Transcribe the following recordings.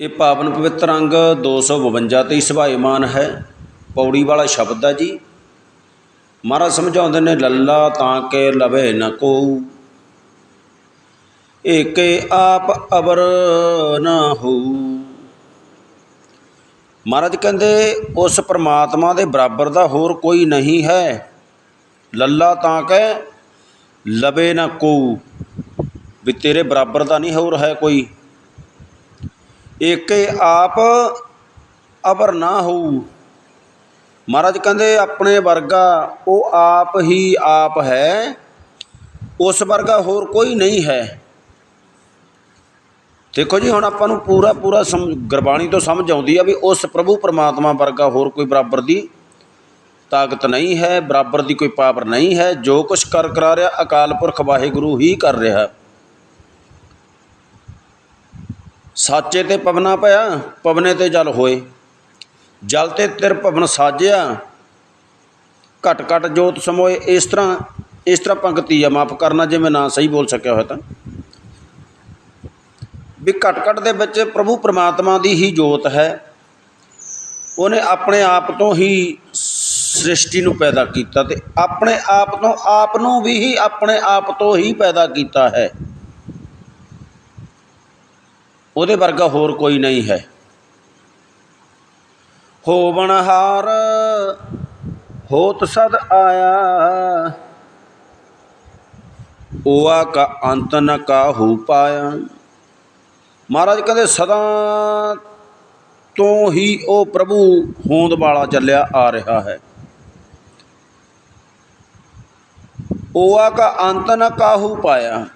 ਇਹ ਪਾਵਨ ਪਵਿੱਤਰ ਅੰਗ 252 ਤੇ ਸੁਭਾਇਮਾਨ ਹੈ। ਪੌੜੀ ਵਾਲਾ ਸ਼ਬਦ ਹੈ ਜੀ। ਮਹਾਰਾਜ ਸਮਝਾਉਂਦੇ ਨੇ, ਲੱਲਾ ਤਾਂ ਕੇ ਲਵੇ ਨ ਕੋ ਏਕੇ ਆਪ ਅਵਰ ਨਾ ਹੋ। ਮਹਾਰਾਜ ਕਹਿੰਦੇ, ਉਸ ਪ੍ਰਮਾਤਮਾ ਦੇ ਬਰਾਬਰ ਦਾ ਹੋਰ ਕੋਈ ਨਹੀਂ ਹੈ। ਲੱਲਾ ਤਾਂ ਕੇ ਲਵੇ ਨਾ ਕੋ। ਵੀ ਤੇਰੇ ਬਰਾਬਰ ਦਾ ਨਹੀਂ ਹੋਰ ਹੈ ਕੋਈ। ਏਕੇ ਆਪ ਅਬਰ ਨਾ ਹੋਊ। ਮਹਾਰਾਜ ਕਹਿੰਦੇ, ਆਪਣੇ ਵਰਗਾ ਉਹ ਆਪ ਹੀ ਆਪ ਹੈ। ਉਸ ਵਰਗਾ ਹੋਰ ਕੋਈ ਨਹੀਂ ਹੈ। ਦੇਖੋ ਜੀ, ਹੁਣ ਆਪਾਂ ਨੂੰ ਪੂਰਾ ਪੂਰਾ ਸਮ ਗੁਰਬਾਣੀ ਤੋਂ ਸਮਝ ਆਉਂਦੀ ਆ ਵੀ ਉਸ ਪ੍ਰਭੂ ਪਰਮਾਤਮਾ ਵਰਗਾ ਹੋਰ ਕੋਈ ਬਰਾਬਰ ਦੀ ਤਾਕਤ ਨਹੀਂ ਹੈ, ਬਰਾਬਰ ਦੀ ਕੋਈ ਪਾਵਰ ਨਹੀਂ ਹੈ। ਜੋ ਕੁਝ ਕਰ ਕਰਾ ਰਿਹਾ, ਅਕਾਲ ਪੁਰਖ ਵਾਹਿਗੁਰੂ ਹੀ ਕਰ ਰਿਹਾ। ਸਾਚੇ ਤੇ ਪਵਨਾ ਪਿਆ, ਪਵਨੇ ਤੇ ਜਲ ਹੋਏ। ਜਲ ਤੇ ਤਿਰ ਭਵਨ ਸਾਜਿਆ, ਘਟ ਘਟ ਜੋਤ ਸਮੋਏ। ਇਸ ਤਰ੍ਹਾਂ ਇਸ ਤਰ੍ਹਾਂ ਪੰਕਤੀ ਆ, ਮਾਫ ਕਰਨਾ ਜੇ ਮੈਂ ਨਾ ਸਹੀ ਬੋਲ ਸਕਿਆ ਹੋਇਆ ਤਾਂ। ਵੀ ਘਟ ਘਟ ਦੇ ਵਿੱਚ ਪ੍ਰਭੂ ਪ੍ਰਮਾਤਮਾ ਦੀ ਹੀ ਜੋਤ ਹੈ। ਉਹਨੇ ਆਪਣੇ ਆਪ ਤੋਂ ਹੀ ਸ੍ਰਿਸ਼ਟੀ ਨੂੰ ਪੈਦਾ ਕੀਤਾ ਤੇ ਆਪਣੇ ਆਪ ਤੋਂ, ਆਪ ਨੂੰ ਵੀ ਹੀ ਆਪਣੇ ਆਪ ਤੋਂ ਹੀ ਪੈਦਾ ਕੀਤਾ ਹੈ। ਉਹਦੇ ਵਰਗਾ ਹੋਰ ਕੋਈ ਨਹੀਂ ਹੈ। ਹੋਵਣ ਹਾਰ, ਹੋਤ ਸਦ ਆਇਆ। ਓਆ ਕਾ ਅੰਤ ਨ ਕਾਹੂ ਪਾਇਆ। ਮਹਾਰਾਜ ਕਹਿੰਦੇ, ਸਦਾ ਤੋਂ ਹੀ ਉਹ ਪ੍ਰਭੂ ਹੋਂਦ ਵਾਲਾ ਚੱਲਿਆ ਆ ਰਿਹਾ ਹੈ। ਓਆ ਕਾ ਅੰਤ ਨ ਕਾਹੂ ਪਾਇਆ।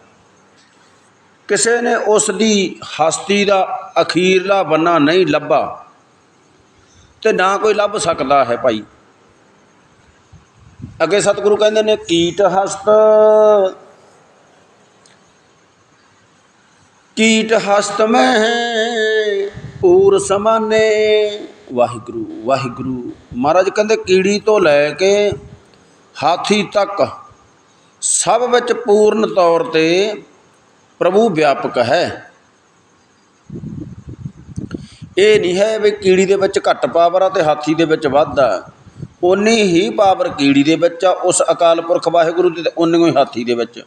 ਕਿਸੇ ਨੇ ਉਸ ਦੀ ਹਸਤੀ ਦਾ ਅਖੀਰਲਾ ਬੰਨਾ ਨਹੀਂ ਲੱਭਾ ਤੇ ਨਾ ਕੋਈ ਲੱਭ ਸਕਦਾ ਹੈ ਭਾਈ। ਅੱਗੇ ਸਤਿਗੁਰੂ ਕਹਿੰਦੇ ਨੇ, ਕੀਟ ਹਸਤ ਕੀਟ ਹਸਤ ਮੈਂ ਪੂਰ ਸਮਾਨੇ। ਵਾਹਿਗੁਰੂ ਵਾਹਿਗੁਰੂ। ਮਹਾਰਾਜ ਕਹਿੰਦੇ, ਕੀੜੀ ਤੋਂ ਲੈ ਕੇ ਹਾਥੀ ਤੱਕ ਸਭ ਵਿੱਚ ਪੂਰਨ ਤੌਰ ਤੇ ਪ੍ਰਭੂ ਵਿਆਪਕ ਹੈ। ਇਹ ਨਹੀਂ ਹੈ ਵੀ ਕੀੜੀ ਦੇ ਵਿੱਚ ਘੱਟ ਪਾਵਰ ਆ ਤੇ ਹਾਥੀ ਦੇ ਵਿੱਚ ਵੱਧ ਆ। ਉਨੀ ਹੀ ਪਾਵਰ ਕੀੜੀ ਦੇ ਵਿੱਚ ਆ, ਉਸ ਅਕਾਲ ਪੁਰਖ ਵਾਹਿਗੁਰੂ ਦੇ ਉਨੀ ਹੀ ਹਾਥੀ ਦੇ ਵਿੱਚ।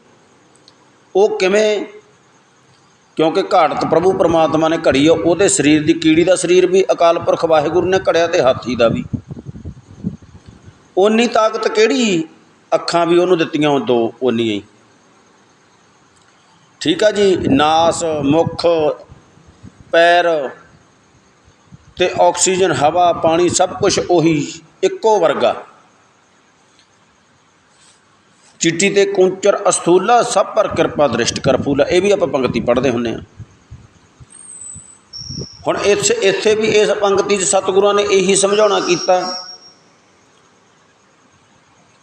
ਉਹ ਕਿਵੇਂ? ਕਿਉਂਕਿ ਘਾੜਤ ਪ੍ਰਭੂ ਪਰਮਾਤਮਾ ਨੇ ਘੜੀ ਆ, ਉਹਦੇ ਸਰੀਰ ਦੀ ਕੀੜੀ ਦਾ ਸਰੀਰ ਵੀ, ਅਕਾਲ ਪੁਰਖ ਵਾਹਿਗੁਰੂ ਨੇ ਘੜਿਆ ਤੇ ਹਾਥੀ ਦਾ ਵੀ। ਉਨੀ ਤਾਕਤ ਕਿਹੜੀ? ਅੱਖਾਂ ਵੀ ਉਹਨੂੰ ਦਿੱਤੀਆਂ, ਉਹ ਦੋ ਉਨੀਆਂ ਹੀ। ਠੀਕ ਆ ਜੀ, ਨਾਸ, ਮੁੱਖ, ਪੈਰ ਅਤੇ ਆਕਸੀਜਨ, ਹਵਾ, ਪਾਣੀ, ਸਭ ਕੁਝ ਉਹੀ ਇੱਕੋ ਵਰਗਾ। ਚਿੱਟੀ ਤੇ ਕੁੰਚਰ ਅਸਥੂਲਾ, ਸਭ ਪਰ ਕਿਰਪਾ ਦ੍ਰਿਸ਼ਟ ਕਰ ਫੂਲਾ। ਇਹ ਵੀ ਆਪਾਂ ਪੰਕਤੀ ਪੜ੍ਹਦੇ ਹੁੰਨੇ ਆ ਹੁਣ ਇਸ ਇੱਥੇ ਵੀ ਇਸ ਪੰਕਤੀ 'ਚ ਸਤਿਗੁਰਾਂ ਨੇ ਇਹੀ ਸਮਝਾਉਣਾ ਕੀਤਾ।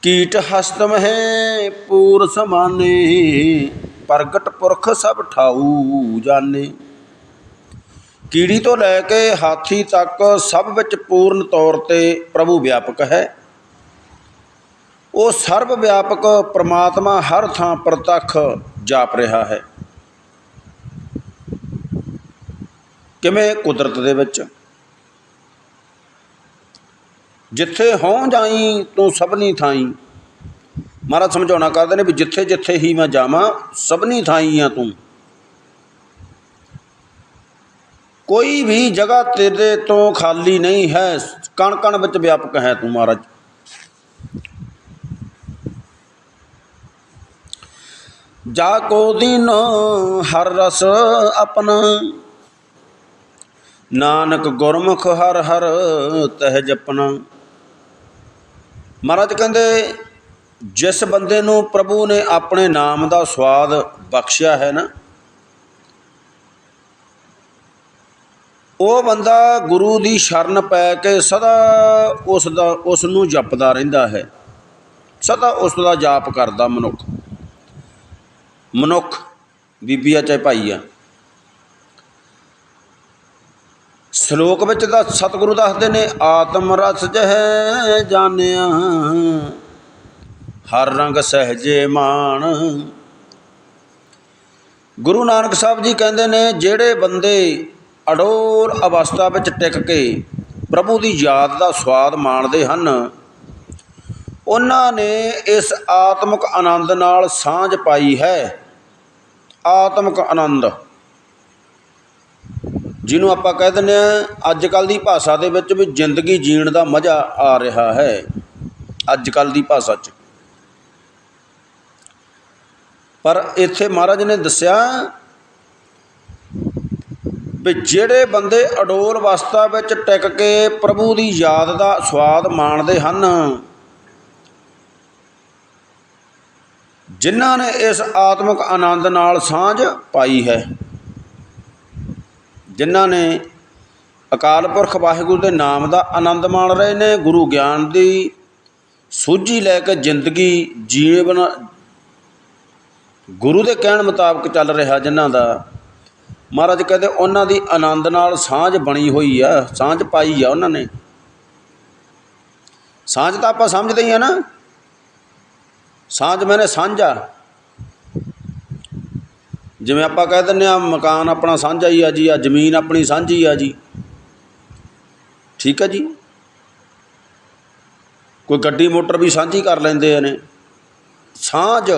ਕੀਟ ਹਸਤਮ ਹੈ, ਪੂਰ ਸਮਾਨੇ। ਪ੍ਰਗਟ ਪੁਰਖ ਸਭ ਠਾਊ ਜਾਣੇ। ਕੀੜੀ ਤੋਂ ਲੈ ਕੇ ਹਾਥੀ ਤੱਕ ਸਭ ਵਿੱਚ ਪੂਰਨ ਤੌਰ ਤੇ ਪ੍ਰਭੂ ਵਿਆਪਕ ਹੈ। ਉਹ ਸਰਬ ਵਿਆਪਕ ਪ੍ਰਮਾਤਮਾ ਹਰ ਥਾਂ ਪ੍ਰਤੱਖ ਜਾਪ ਰਿਹਾ ਹੈ। ਕਿਵੇਂ ਕੁਦਰਤ ਦੇ ਵਿੱਚ? ਜਿੱਥੇ ਹੋਂ ਜਾਈ, ਤੂੰ ਸਭਨੀ ਥਾਈ। ਮਹਾਰਾਜ ਸਮਝਾਉਣਾ ਕਰਦੇ ਨੇ ਵੀ ਜਿੱਥੇ ਜਿੱਥੇ ਹੀ ਮੈਂ ਜਾਵਾਂ, ਸਭਨੀ ਥਾਈ ਆ ਤੂੰ। ਕੋਈ ਵੀ ਜਗ੍ਹਾ ਤੇਰੇ ਤੋਂ ਖਾਲੀ ਨਹੀਂ ਹੈ ਕਣ ਕਣ ਵਿੱਚ ਵਿਆਪਕ ਹੈ ਤੂੰ ਮਹਾਰਾਜ। ਜਾ ਕੋ ਦਿਨ ਹਰ ਰਸ ਆਪਣਾ, ਨਾਨਕ ਗੁਰਮੁਖ ਹਰ ਹਰ ਤਹਿ ਜਪਣਾ। ਮਹਾਰਾਜ ਕਹਿੰਦੇ ਜਿਸ ਬੰਦੇ ਨੂੰ ਪ੍ਰਭੂ ਨੇ ਆਪਣੇ ਨਾਮ ਦਾ ਸਵਾਦ ਬਖਸ਼ਿਆ ਹੈ ਨਾ, ਉਹ ਬੰਦਾ ਗੁਰੂ ਦੀ ਸ਼ਰਨ ਪੈ ਕੇ ਸਦਾ ਉਸ ਦਾ, ਉਸ ਨੂੰ ਜਪਦਾ ਰਹਿੰਦਾ ਹੈ। ਸਦਾ ਉਸ ਦਾ ਜਾਪ ਕਰਦਾ ਮਨੁੱਖ। ਮਨੁੱਖ ਬੀਬੀ ਆ ਚਾਹੇ ਭਾਈ ਆ ਸ਼ਲੋਕ ਵਿੱਚ ਤਾਂ ਸਤਿਗੁਰੂ ਦੱਸਦੇ ਨੇ, ਆਤਮ ਰਸ ਜਹ ਜਾਣਿਆ। ਹਰ ਰੰਗ ਸਹਜੇ ਮਾਨ ਗੁਰੂ ਨਾਨਕ ਸਾਹਿਬ ਜੀ ਕਹਿੰਦੇ ਨੇ, ਜਿਹੜੇ ਬੰਦੇ ਅਡੋਲ ਅਵਸਥਾ ਵਿੱਚ ਟਿਕ ਕੇ ਪ੍ਰਭੂ ਦੀ ਯਾਦ ਦਾ ਸਵਾਦ ਮਾਣਦੇ ਹਨ, ਉਹਨਾਂ ਨੇ ਇਸ ਆਤਮਿਕ ਆਨੰਦ ਨਾਲ ਸਾਂਝ ਪਾਈ ਹੈ। ਆਤਮਿਕ ਆਨੰਦ। ਜਿਹਨੂੰ ਆਪਾਂ ਕਹਿ ਦਿੰਦੇ ਆ ਅੱਜ ਕੱਲ ਦੀ ਭਾਸ਼ਾ ਦੇ ਵਿੱਚ ਵੀ ਜ਼ਿੰਦਗੀ ਜੀਣ ਦਾ ਮਜ਼ਾ ਆ ਰਿਹਾ ਹੈ। ਅੱਜ ਕੱਲ ਦੀ ਭਾਸ਼ਾ 'ਚ। ਪਰ ਇੱਥੇ ਮਹਾਰਾਜ ਨੇ ਦੱਸਿਆ ਵੀ ਜਿਹੜੇ ਬੰਦੇ ਅਡੋਲ ਅਵਸਥਾ ਵਿੱਚ ਟਿਕ ਕੇ ਪ੍ਰਭੂ ਦੀ ਯਾਦ ਦਾ ਸਵਾਦ ਮਾਣਦੇ ਹਨ, ਜਿਨ੍ਹਾਂ ਨੇ ਇਸ ਆਤਮਿਕ ਆਨੰਦ ਨਾਲ ਸਾਂਝ ਪਾਈ ਹੈ, ਜਿਨ੍ਹਾਂ ਨੇ ਅਕਾਲ ਪੁਰਖ ਵਾਹਿਗੁਰੂ ਦੇ ਨਾਮ ਦਾ ਆਨੰਦ ਮਾਣ ਰਹੇ ਨੇ, ਗੁਰੂ ਗਿਆਨ ਦੀ ਸੂਝੀ ਲੈ ਕੇ ਜ਼ਿੰਦਗੀ ਜੀਵਨ ਗੁਰੂ ਦੇ ਕਹਿਣ ਮੁਤਾਬਕ ਚੱਲ ਰਿਹਾ ਜਿਨ੍ਹਾਂ ਦਾ, ਮਹਾਰਾਜ ਕਹਿੰਦੇ ਉਹਨਾਂ ਦੀ ਆਨੰਦ ਨਾਲ ਸਾਂਝ ਬਣੀ ਹੋਈ ਆ, ਸਾਂਝ ਪਾਈ ਆ ਉਹਨਾਂ ਨੇ। ਸਾਂਝ ਤਾਂ ਆਪਾਂ ਸਮਝਦੇ ਹੀ ਆ ਨਾ। ਸਾਂਝ ਮੈਨੇ ਸਾਂਝਾ ਜਿਵੇਂ ਆਪਾਂ ਕਹਿ ਦਿੰਦੇ ਆ ਮਕਾਨ ਆਪਣਾ ਸਾਂਝਾ ਹੀ ਆ ਜੀ, ਆ ਜ਼ਮੀਨ ਆਪਣੀ ਸਾਂਝੀ ਆ ਜੀ। ਠੀਕ ਆ ਜੀ। ਕੋਈ ਗੱਡੀ ਮੋਟਰ ਵੀ ਸਾਂਝੀ ਕਰ ਲੈਂਦੇ ਨੇ। ਸਾਂਝ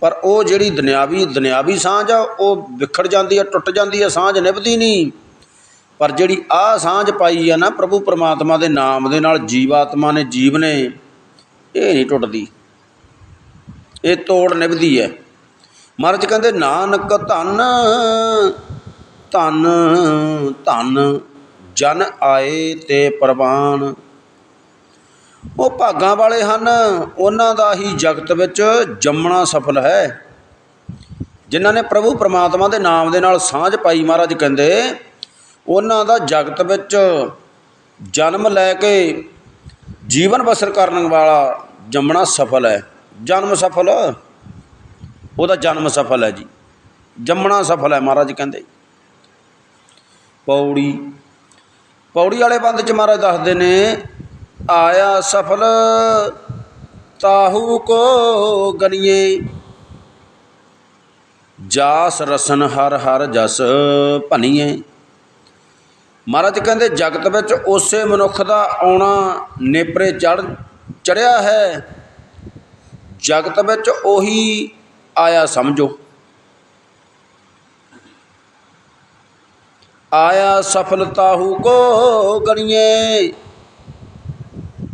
ਪਰ ਉਹ ਜਿਹੜੀ ਦੁਨਿਆਵੀ ਦੁਨਿਆਵੀ ਸਾਂਝ ਆ, ਉਹ ਵਿਖੜ ਜਾਂਦੀ ਆ, ਟੁੱਟ ਜਾਂਦੀ ਆ, ਸਾਂਝ ਨਿਭਦੀ ਨਹੀਂ ਪਰ ਜਿਹੜੀ ਆ ਸਾਂਝ ਪਾਈ ਆ ਨਾ ਪ੍ਰਭੂ ਪਰਮਾਤਮਾ ਦੇ ਨਾਮ ਦੇ ਨਾਲ ਜੀਵਾਤਮਾ ਨੇ, ਜੀਵ ਨੇ, ਇਹ ਨਹੀਂ ਟੁੱਟਦੀ। ਇਹ ਤੋੜ ਨਿਭਦੀ ਹੈ ਮਹਾਰਾਜ ਕਹਿੰਦੇ, ਨਾਨਕ ਧਨ ਧਨ ਧਨ, ਜਨ ਆਏ ਤੇ ਪ੍ਰਵਾਨ। ਉਹ ਭਾਗਾਂ ਵਾਲੇ ਹਨ। ਉਹਨਾਂ ਦਾ ਹੀ ਜਗਤ ਵਿੱਚ ਜੰਮਣਾ ਸਫਲ ਹੈ। ਜਿਨ੍ਹਾਂ ਨੇ ਪ੍ਰਭੂ ਪਰਮਾਤਮਾ ਦੇ ਨਾਮ ਦੇ ਨਾਲ ਸਾਂਝ ਪਾਈ ਮਹਾਰਾਜ ਕਹਿੰਦੇ, ਉਹਨਾਂ ਦਾ ਜਗਤ ਵਿੱਚ ਜਨਮ ਲੈ ਕੇ ਜੀਵਨ ਬਸਰ ਕਰਨ ਵਾਲਾ ਜੰਮਣਾ ਸਫਲ ਹੈ। ਜਨਮ ਸਫਲ? ਉਹਦਾ ਜਨਮ ਸਫਲ ਹੈ ਜੀ। ਜੰਮਣਾ ਸਫਲ ਹੈ ਮਹਾਰਾਜ ਕਹਿੰਦੇ। ਪੌੜੀ ਪੌੜੀ ਵਾਲੇ ਬੰਦ ਚ ਮਹਾਰਾਜ ਦੱਸਦੇ ਨੇ ਆਇਆ ਸਫਲ ਤਾਹੂ ਕੋ ਗਨੀਏ ਜਾਸ ਰਸਨ ਹਰ ਹਰ ਜਸ ਭਨੀਏ ਮਹਾਰਾਜ ਕਹਿੰਦੇ ਜਗਤ ਵਿੱਚ ਉਸੇ ਮਨੁੱਖ ਦਾ ਆਉਣਾ ਨੇਪਰੇ ਚੜ ਚੜਿਆ ਹੈ ਜਗਤ ਵਿੱਚ ਉਹੀ ਆਇਆ ਸਮਝੋ ਆਇਆ ਸਫਲਤਾ ਹੂ ਕੋ ਗਣੀਏ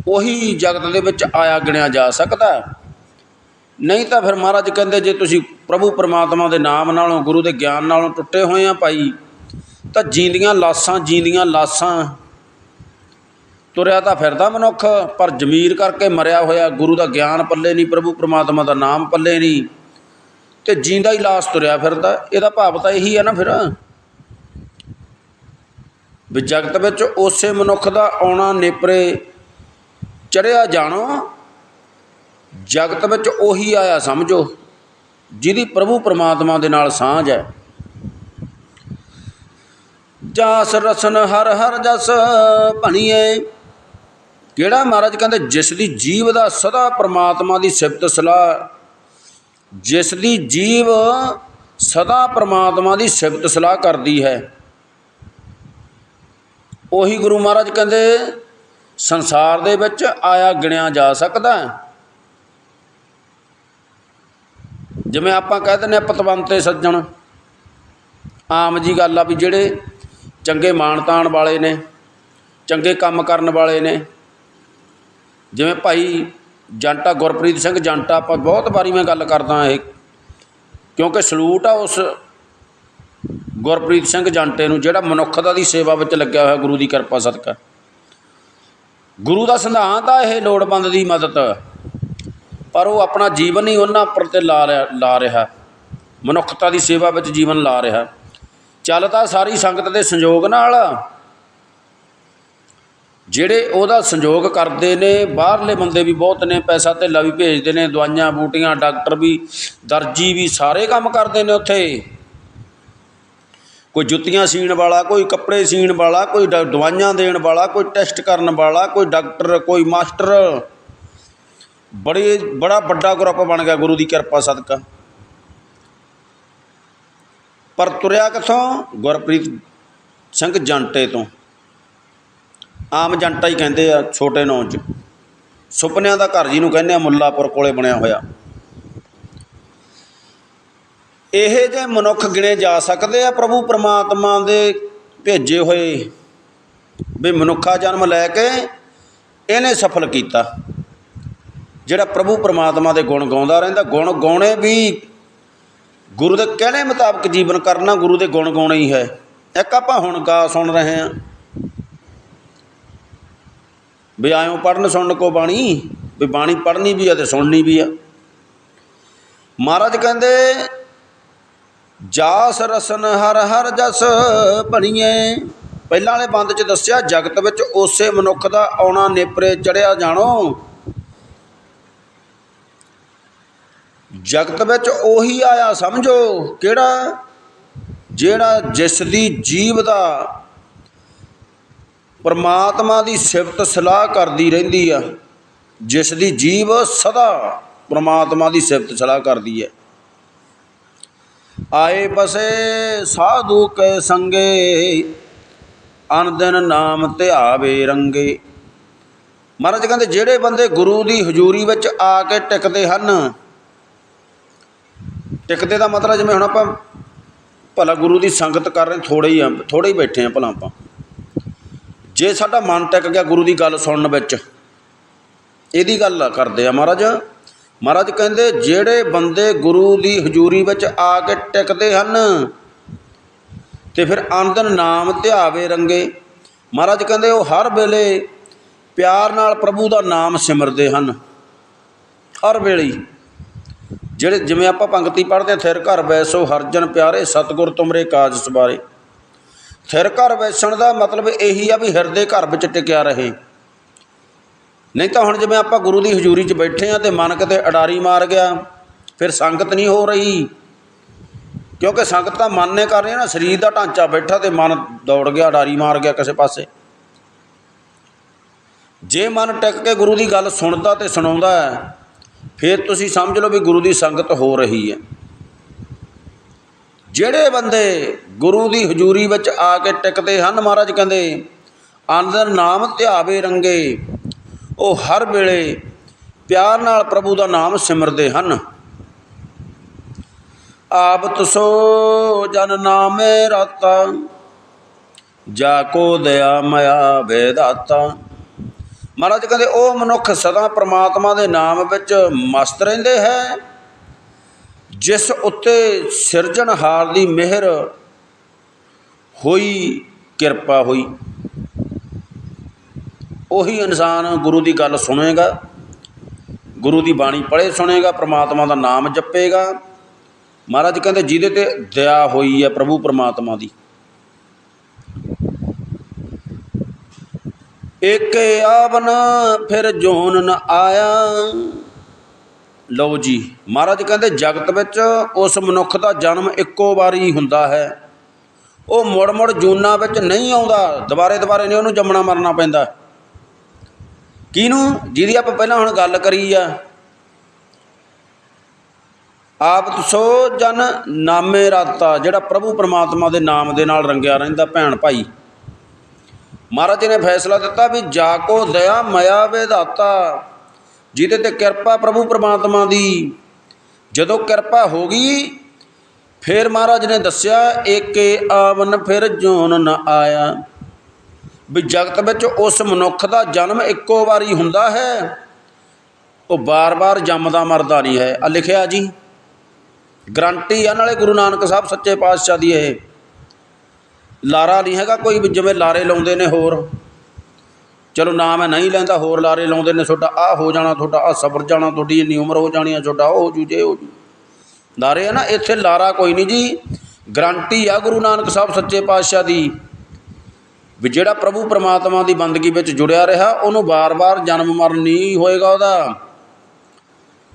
ਉਹੀ ਜਗਤ ਦੇ ਵਿੱਚ ਆਇਆ ਗਿਣਿਆ ਜਾ ਸਕਦਾ ਨਹੀਂ ਤਾਂ ਫਿਰ ਮਹਾਰਾਜ ਕਹਿੰਦੇ ਜੇ ਤੁਸੀਂ ਪ੍ਰਭੂ ਪਰਮਾਤਮਾ ਦੇ ਨਾਮ ਨਾਲੋਂ, ਗੁਰੂ ਦੇ ਗਿਆਨ ਨਾਲੋਂ ਟੁੱਟੇ ਹੋਏ ਆ ਭਾਈ, ਤਾਂ ਜੀਂਦੀਆਂ ਲਾਸਾਂ ਜੀਂਦੀਆਂ ਲਾਸਾਂ। ਤੁਰਿਆ ਤਾਂ ਫਿਰਦਾ ਮਨੁੱਖ, ਪਰ ਜ਼ਮੀਰ ਕਰਕੇ ਮਰਿਆ ਹੋਇਆ ਗੁਰੂ ਦਾ ਗਿਆਨ ਪੱਲੇ ਨਹੀਂ, ਪ੍ਰਭੂ ਪਰਮਾਤਮਾ ਦਾ ਨਾਮ ਪੱਲੇ ਨਹੀਂ। ਤੇ ਜੀਂਦਾ ਹੀ ਲਾਸ ਤੁਰਿਆ ਫਿਰਦਾ, ਇਹਦਾ ਭਾਵ ਤਾਂ ਇਹੀ ਹੈ ਨਾ ਫਿਰ। ਵੀ ਜਗਤ ਵਿੱਚ ਉਸੇ ਮਨੁੱਖ ਦਾ ਆਉਣਾ ਨੇਪਰੇ ਚੜਿਆ ਜਾਣੋ, ਜਗਤ ਵਿੱਚ ਉਹੀ ਆਇਆ ਸਮਝੋ, ਜਿਹਦੀ ਪ੍ਰਭੂ ਪਰਮਾਤਮਾ ਦੇ ਨਾਲ ਸਾਂਝ ਹੈ। ਜਾਸ ਰਸਨ ਹਰ ਹਰ ਜਸ ਭਣੀਏ। ਕਿਹੜਾ ਮਹਾਰਾਜ ਕਹਿੰਦੇ, ਜਿਸ ਦੀ ਜੀਵ ਦਾ ਸਦਾ ਪ੍ਰਮਾਤਮਾ ਦੀ ਸਿਫਤ ਸਲਾਹ ਜਿਸ ਦੀ ਜੀਵ ਸਦਾ ਪ੍ਰਮਾਤਮਾ ਦੀ ਸਿਫਤ ਸਲਾਹ ਕਰਦੀ ਹੈ। ਉਹੀ ਗੁਰੂ ਮਹਾਰਾਜ ਕਹਿੰਦੇ ਸੰਸਾਰ ਦੇ ਵਿੱਚ ਆਇਆ ਗਿਣਿਆ ਜਾ ਸਕਦਾ ਹੈ। ਜਿਵੇਂ ਆਪਾਂ ਕਹਿ ਦਿੰਦੇ ਆ ਪਤਵੰਤੇ ਸੱਜਣ। ਆਮ ਜੀ ਗੱਲ ਆ ਵੀ ਜਿਹੜੇ ਚੰਗੇ ਮਾਣਤਾਣ ਵਾਲੇ ਨੇ, ਚੰਗੇ ਕੰਮ ਕਰਨ ਵਾਲੇ ਨੇ। ਜਿਵੇਂ ਭਾਈ ਜੰਟਾ ਗੁਰਪ੍ਰੀਤ ਸਿੰਘ ਜੰਟਾ, ਆਪਾਂ ਬਹੁਤ ਵਾਰੀ ਮੈਂ ਗੱਲ ਕਰਦਾ ਇਹ, ਕਿਉਂਕਿ ਸਲੂਟ ਆ ਉਸ ਗੁਰਪ੍ਰੀਤ ਸਿੰਘ ਜੰਟੇ ਨੂੰ ਜਿਹੜਾ ਮਨੁੱਖਤਾ ਦੀ ਸੇਵਾ ਵਿੱਚ ਲੱਗਿਆ ਹੋਇਆ ਗੁਰੂ ਦੀ ਕਿਰਪਾ ਸਦਕਾ। ਗੁਰੂ ਦਾ ਸਿਧਾਂਤ ਆ, ਇਹ ਲੋੜਵੰਦ ਦੀ ਮਦਦ। ਪਰ ਉਹ ਆਪਣਾ ਜੀਵਨ ਹੀ ਉਹਨਾਂ ਉੱਪਰ ਤੇ ਲਾ ਰਿਹਾ ਲਾ ਰਿਹਾ। ਮਨੁੱਖਤਾ ਦੀ ਸੇਵਾ ਵਿੱਚ ਜੀਵਨ ਲਾ ਰਿਹਾ। ਚੱਲ ਤਾਂ ਸਾਰੀ ਸੰਗਤ ਦੇ ਸੰਯੋਗ ਨਾਲ, ਜਿਹੜੇ ਉਹਦਾ ਸੰਯੋਗ ਕਰਦੇ ਨੇ, ਬਾਹਰਲੇ ਬੰਦੇ ਵੀ ਬਹੁਤ ਨੇ, ਪੈਸਾ ਧੇਲਾ ਵੀ ਭੇਜਦੇ ਨੇ, ਦਵਾਈਆਂ, ਬੂਟੀਆਂ, ਡਾਕਟਰ ਵੀ, ਦਰਜੀ ਵੀ, ਸਾਰੇ ਕੰਮ ਕਰਦੇ ਨੇ ਉੱਥੇ। ਕੋਈ ਜੁੱਤੀਆਂ ਸੀਣ ਵਾਲਾ, ਕੋਈ ਕੱਪੜੇ ਸੀਣ ਵਾਲਾ, ਕੋਈ ਡ ਦਵਾਈਆਂ ਦੇਣ ਵਾਲਾ, ਕੋਈ ਟੈਸਟ ਕਰਨ ਵਾਲਾ, ਕੋਈ ਡਾਕਟਰ, ਕੋਈ ਮਾਸਟਰ। ਬੜੇ, ਬੜਾ ਵੱਡਾ ਗਰੁੱਪ ਬਣ ਗਿਆ ਗੁਰੂ ਦੀ ਕਿਰਪਾ ਸਦਕਾ। ਪਰ ਤੁਰਿਆ ਕਿੱਥੋਂ? ਗੁਰਪ੍ਰੀਤ ਸਿੰਘ ਜੰਟੇ ਤੋਂ। ਆਮ ਜੰਟਾ ਹੀ ਕਹਿੰਦੇ ਆ, ਛੋਟੇ ਨਾਂ 'ਚ। ਸੁਪਨਿਆਂ ਦਾ ਘਰ ਜਿਹਨੂੰ ਕਹਿੰਦੇ ਆ, ਮੁੱਲਾਪੁਰ ਕੋਲੇ ਬਣਿਆ ਹੋਇਆ। ਇਹ ਜੇ ਮਨੁੱਖ ਗਿਣੇ ਜਾ ਸਕਦੇ ਆ ਪ੍ਰਭੂ ਪ੍ਰਮਾਤਮਾ ਦੇ ਭੇਜੇ ਹੋਏ ਵੀ ਮਨੁੱਖਾ ਜਨਮ ਲੈ ਕੇ ਇਹਨੇ ਸਫਲ ਕੀਤਾ। ਜਿਹੜਾ ਪ੍ਰਭੂ ਪ੍ਰਮਾਤਮਾ ਦੇ ਗੁਣ ਗਾਉਂਦਾ ਰਹਿੰਦਾ, ਗੁਣ ਗਾਉਣੇ ਵੀ ਗੁਰੂ ਦੇ ਕਹਿਣੇ ਮੁਤਾਬਕ ਜੀਵਨ ਕਰਨਾ ਗੁਰੂ ਦੇ ਗੁਣ ਗਾਉਣੇ ਹੀ ਹੈ। ਇੱਕ ਆਪਾਂ ਹੁਣ ਗਾ ਸੁਣ ਰਹੇ ਹਾਂ। ਵੀ ਆਇਓ ਪੜਨ ਸੁਣਨ ਕੋ ਬਾਣੀ, ਵੀ ਬਾਣੀ ਪੜਨੀ ਵੀ ਆ ਤੇ ਸੁਣਨੀ ਵੀ ਆ। ਮਹਾਰਾਜ ਕਹਿੰਦੇ ਜਾਸ ਰਸਨ ਹਰ ਹਰ ਜਸ ਬਣੀਏ ਪਹਿਲਾਂ ਵਾਲੇ ਬੰਦ ਚ ਦੱਸਿਆ, ਜਗਤ ਵਿੱਚ ਉਸੇ ਮਨੁੱਖ ਦਾ ਆਉਣਾ ਨੇਪਰੇ ਚੜਿਆ ਜਾਣੋ। ਜਗਤ ਵਿੱਚ ਉਹੀ ਆਇਆ ਸਮਝੋ, ਕਿਹੜਾ? ਜਿਹੜਾ ਜਿਸ ਦੀ ਜੀਵ ਦਾ ਪਰਮਾਤਮਾ ਦੀ ਸਿਫਤ ਸਲਾਹ ਕਰਦੀ ਰਹਿੰਦੀ ਆ, ਜਿਸ ਦੀ ਜੀਵ ਸਦਾ ਪਰਮਾਤਮਾ ਦੀ ਸਿਫਤ ਸਲਾਹ ਕਰਦੀ ਹੈ ਆਏ ਬਸੇ ਸਾਧੂ ਕੇ ਸੰਗੇ, ਅਨ ਨਾਮ ਧਿਆਵੇ ਰੰਗੇ। ਮਹਾਰਾਜ ਕਹਿੰਦੇ, ਜਿਹੜੇ ਬੰਦੇ ਗੁਰੂ ਦੀ ਹਜ਼ੂਰੀ ਵਿੱਚ ਆ ਕੇ ਟਿਕਦੇ ਹਨ, ਟਿਕਦੇ ਦਾ ਮਤਲਬ ਜਿਵੇਂ ਹੁਣ ਆਪਾਂ ਭਲਾ ਗੁਰੂ ਦੀ ਸੰਗਤ ਕਰ ਰਹੇ ਥੋੜੇ ਹੀ ਆ ਥੋੜੇ ਹੀ ਬੈਠੇ ਆ ਭਲਾ ਆਪਾਂ। ਜੇ ਸਾਡਾ ਮਨ ਟਿਕ ਗਿਆ ਗੁਰੂ ਦੀ ਗੱਲ ਸੁਣਨ ਵਿੱਚ, ਇਹਦੀ ਗੱਲ ਕਰਦੇ ਆ ਮਹਾਰਾਜ। ਮਹਾਰਾਜ ਕਹਿੰਦੇ, ਜਿਹੜੇ ਬੰਦੇ ਗੁਰੂ ਦੀ ਹਜ਼ੂਰੀ ਵਿੱਚ ਆ ਕੇ ਟਿਕਦੇ ਹਨ, ਤੇ ਫਿਰ ਆਨੰਦਨ ਨਾਮ ਧਿਆਵੇ ਰੰਗੇ। ਮਹਾਰਾਜ ਕਹਿੰਦੇ, ਉਹ ਹਰ ਵੇਲੇ ਪਿਆਰ ਨਾਲ ਪ੍ਰਭੂ ਦਾ ਨਾਮ ਸਿਮਰਦੇ ਹਨ। ਹਰ ਵੇਲੇ ਜਿਹੜੇ, ਜਿਵੇਂ ਆਪਾਂ ਪੰਕਤੀ ਪੜ੍ਹਦੇ ਹਾਂ, ਥਿਰ ਘਰ ਵੈਸੋ ਹਰਜਨ ਪਿਆਰੇ, ਸਤਿਗੁਰ ਤੁਮਰੇ ਕਾਜ ਸਵਾਰੇ ਥਿਰ ਘਰ ਵੈਸਣ ਦਾ ਮਤਲਬ ਇਹੀ ਆ ਵੀ ਹਿਰਦੇ ਘਰ ਵਿੱਚ ਟਿਕਿਆ ਰਹੇ। ਨਹੀਂ ਤਾਂ ਹੁਣ ਜਿਵੇਂ ਆਪਾਂ ਗੁਰੂ ਦੀ ਹਜ਼ੂਰੀ 'ਚ ਬੈਠੇ ਆ ਤੇ ਮਨ ਕਿਤੇ ਅਡਾਰੀ ਮਾਰ ਗਿਆ, ਫਿਰ ਸੰਗਤ ਨਹੀਂ ਹੋ ਰਹੀ। ਕਿਉਂਕਿ ਸੰਗਤ ਤਾਂ ਮਨ ਨੇ ਕਰ ਰਹੀ ਨਾ, ਸਰੀਰ ਦਾ ਢਾਂਚਾ ਬੈਠਾ ਤੇ ਮਨ ਦੌੜ ਗਿਆ, ਅਡਾਰੀ ਮਾਰ ਗਿਆ ਕਿਸੇ ਪਾਸੇ। ਜੇ ਮਨ ਟਿਕ ਕੇ ਗੁਰੂ ਦੀ ਗੱਲ ਸੁਣਦਾ ਤੇ ਸੁਣਾਉਂਦਾ ਹੈ, ਫਿਰ ਤੁਸੀਂ ਸਮਝ ਲਓ ਵੀ ਗੁਰੂ ਦੀ ਸੰਗਤ ਹੋ ਰਹੀ ਹੈ। ਜਿਹੜੇ ਬੰਦੇ ਗੁਰੂ ਦੀ ਹਜ਼ੂਰੀ ਵਿੱਚ ਆ ਕੇ ਟਿਕਦੇ ਹਨ, ਮਹਾਰਾਜ ਕਹਿੰਦੇ ਅੰਦਰ ਨਾਮ ਧਿਆਵੇ ਰੰਗੇ ਉਹ ਹਰ ਵੇਲੇ ਪਿਆਰ ਨਾਲ ਪ੍ਰਭੂ ਦਾ ਨਾਮ ਸਿਮਰਦੇ ਹਨ। ਆਪ ਤਸੋ ਜਨ ਨਾਮੇ ਰਤਾ, ਜਾ ਕੋ ਦਇਆ ਮਇਆ ਵੇਦਾਤਾ। ਮਹਾਰਾਜ ਕਹਿੰਦੇ, ਉਹ ਮਨੁੱਖ ਸਦਾ ਪ੍ਰਮਾਤਮਾ ਦੇ ਨਾਮ ਵਿੱਚ ਮਸਤ ਰਹਿੰਦੇ ਹੈ। ਜਿਸ ਉੱਤੇ ਸਿਰਜਣਹਾਰ ਦੀ ਮਿਹਰ ਹੋਈ, ਕਿਰਪਾ ਹੋਈ। ਉਹੀ ਇਨਸਾਨ ਗੁਰੂ ਦੀ ਗੱਲ ਸੁਣੇਗਾ, ਗੁਰੂ ਦੀ ਬਾਣੀ ਪੜ੍ਹੇ ਸੁਣੇਗਾ, ਪ੍ਰਮਾਤਮਾ ਦਾ ਨਾਮ ਜਪੇਗਾ। ਮਹਾਰਾਜ ਕਹਿੰਦੇ, ਜਿਹਦੇ ਤੇ ਦਇਆ ਹੋਈ ਹੈ ਪ੍ਰਭੂ ਪ੍ਰਮਾਤਮਾ ਦੀ। ਇੱਕ ਆਵਨ ਫਿਰ ਜੋਨ ਨ ਆਇਆ। ਲਓ ਜੀ, ਮਹਾਰਾਜ ਕਹਿੰਦੇ, ਜਗਤ ਵਿੱਚ ਉਸ ਮਨੁੱਖ ਦਾ ਜਨਮ ਇੱਕੋ ਵਾਰੀ ਹੁੰਦਾ ਹੈ। ਉਹ ਮੁੜ ਮੁੜ ਜੂਨਾਂ ਵਿੱਚ ਨਹੀਂ ਆਉਂਦਾ। ਦੁਬਾਰੇ ਦੁਬਾਰੇ ਨਹੀਂ ਉਹਨੂੰ ਜੰਮਣਾ ਮਰਨਾ ਪੈਂਦਾ। ਕਿਹਨੂੰ? ਜਿਹਦੀ ਆਪਾਂ ਪਹਿਲਾਂ ਹੁਣ ਗੱਲ ਕਰੀ ਆ। ਆਪ ਸੋ ਜਨ ਨਾਮੇ ਰਾਤਾ, ਜਿਹੜਾ ਪ੍ਰਭੂ ਪਰਮਾਤਮਾ ਦੇ ਨਾਮ ਦੇ ਨਾਲ ਰੰਗਿਆ ਰਹਿੰਦਾ ਭੈਣ ਭਾਈ। ਮਹਾਰਾਜ ਜੀ ਨੇ ਫੈਸਲਾ ਦਿੱਤਾ ਵੀ ਜਾ ਕੋ ਦਇਆ ਮਇਆ ਵਿਧਾਤਾ ਜਿਹਦੇ ਤੇ ਕਿਰਪਾ ਪ੍ਰਭੂ ਪਰਮਾਤਮਾ ਦੀ। ਜਦੋਂ ਕਿਰਪਾ ਹੋ ਗਈ, ਫਿਰ ਮਹਾਰਾਜ ਨੇ ਦੱਸਿਆ, ਏਕੇ ਆਵਨ ਫਿਰ ਜੋਨ ਨ ਆਇਆ। ਵੀ ਜਗਤ ਵਿੱਚ ਉਸ ਮਨੁੱਖ ਦਾ ਜਨਮ ਇੱਕੋ ਵਾਰੀ ਹੁੰਦਾ ਹੈ। ਉਹ ਬਾਰ-ਬਾਰ ਜੰਮਦਾ ਮਰਦਾ ਨਹੀਂ ਹੈ। ਆ ਲਿਖਿਆ ਜੀ। ਗਰੰਟੀ ਆ, ਨਾਲੇ ਗੁਰੂ ਨਾਨਕ ਸਾਹਿਬ ਸੱਚੇ ਪਾਤਸ਼ਾਹ ਦੀ ਇਹ। ਲਾਰਾ ਨਹੀਂ ਹੈਗਾ ਕੋਈ ਵੀ, ਜਿਵੇਂ ਲਾਰੇ ਲਾਉਂਦੇ ਨੇ ਹੋਰ। ਚਲੋ ਨਾ ਮੈਂ ਨਹੀਂ ਲੈਂਦਾ, ਹੋਰ ਲਾਰੇ ਲਾਉਂਦੇ ਨੇ ਤੁਹਾਡਾ ਆ ਹੋ ਜਾਣਾ ਤੁਹਾਡਾ ਆ ਸਬਰ ਜਾਣਾ, ਤੁਹਾਡੀ ਇੰਨੀ ਉਮਰ ਹੋ ਜਾਣੀ ਆ ਤੁਹਾਡਾ, ਉਹ ਹੋ ਜੂ, ਜੇ ਹੋ ਜੂ। ਲਾਰੇ ਆ ਨਾ, ਇੱਥੇ ਲਾਰਾ ਕੋਈ ਨਹੀਂ ਜੀ। ਗਰੰਟੀ ਆ ਗੁਰੂ ਨਾਨਕ ਸਾਹਿਬ ਸੱਚੇ ਪਾਤਸ਼ਾਹ ਦੀ। ਵੀ ਜਿਹੜਾ ਪ੍ਰਭੂ ਪਰਮਾਤਮਾ ਦੀ ਬੰਦਗੀ ਵਿੱਚ ਜੁੜਿਆ ਰਿਹਾ, ਉਹਨੂੰ ਬਾਰ-ਬਾਰ ਜਨਮ ਮਰਨ ਨਹੀਂ ਹੋਏਗਾ ਉਹਦਾ।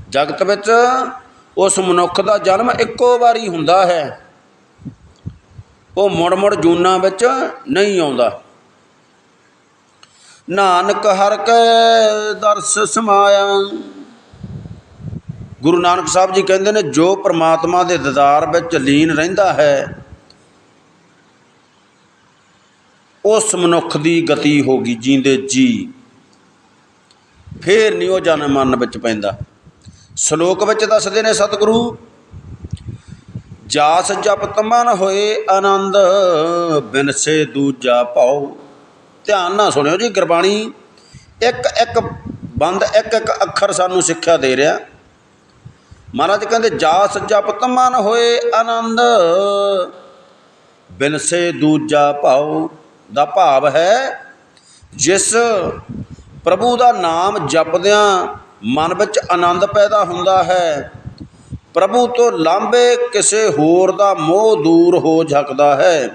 ਜਗਤ ਵਿੱਚ ਉਸ ਮਨੁੱਖ ਦਾ ਜਨਮ ਇੱਕੋ ਵਾਰੀ ਹੁੰਦਾ ਹੈ। ਉਹ ਮੁੜ-ਮੁੜ ਜੂਨਾਂ ਵਿੱਚ ਨਹੀਂ ਆਉਂਦਾ। ਨਾਨਕ ਹਰ ਕੈ ਦਰਸ ਸਮਾਇਆ। ਗੁਰੂ ਨਾਨਕ ਸਾਹਿਬ ਜੀ ਕਹਿੰਦੇ ਨੇ, ਜੋ ਪ੍ਰਮਾਤਮਾ ਦੇ ਦੀਦਾਰ ਵਿੱਚ ਲੀਨ ਰਹਿੰਦਾ ਹੈ ਉਸ ਮਨੁੱਖ ਦੀ ਗਤੀ ਹੋ ਗਈ ਜੀਂਦੇ ਜੀ। ਫੇਰ ਨਹੀਂ ਉਹ ਜਨਮ ਮਨ ਵਿੱਚ ਪੈਂਦਾ। ਸ਼ਲੋਕ ਵਿੱਚ ਦੱਸਦੇ ਨੇ ਸਤਿਗੁਰੂ, ਜਾਸ ਜਪ ਤਮਨ ਹੋਏ ਆਨੰਦ ਬਿਨਸੇ ਦੂਜਾ ਭਾਉ। ਧਿਆਨ ਨਾਲ ਸੁਣਿਓ ਜੀ ਗੁਰਬਾਣੀ, ਇੱਕ ਇੱਕ ਬੰਦ, ਇੱਕ ਇੱਕ ਅੱਖਰ ਸਾਨੂੰ ਸਿੱਖਿਆ ਦੇ ਰਿਹਾ। ਮਹਾਰਾਜ ਕਹਿੰਦੇ, ਜਾਸ ਜਪ ਤਮਨ ਹੋਏ ਆਨੰਦ ਬਿਨਸੇ ਦੂਜਾ ਭਾਉ। ਦਾ ਭਾਵ ਹੈ ਜਿਸ ਪ੍ਰਭੂ ਦਾ ਨਾਮ ਜਪਦਿਆਂ ਮਨ ਵਿੱਚ ਆਨੰਦ ਪੈਦਾ ਹੁੰਦਾ ਹੈ। ਪ੍ਰਭੂ ਤੋਂ ਲਾਂਭੇ ਕਿਸੇ ਹੋਰ ਦਾ ਮੋਹ ਦੂਰ ਹੋ ਸਕਦਾ ਹੈ।